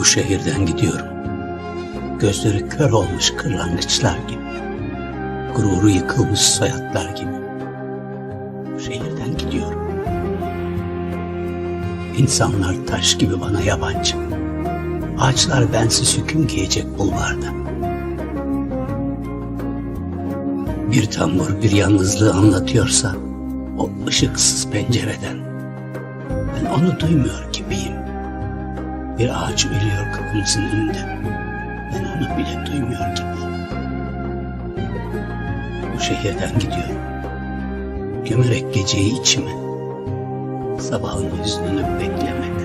Bu şehirden gidiyorum. Gözleri kör olmuş kırlangıçlar gibi. Gururu yıkılmış soyatlar gibi. Bu şehirden gidiyorum. İnsanlar taş gibi bana yabancı. Ağaçlar bensiz hüküm giyecek bulvarda. Bir tambur bir yalnızlığı anlatıyorsa o ışıksız pencereden ben onu duymuyor gibiyim. Bir ağaç ölüyor kapımızın önünde. Ben onu bile duymuyor gibiyim. Bu şehirden gidiyorum. Gömerek geceyi içime. Sabahın hüznünü beklemek.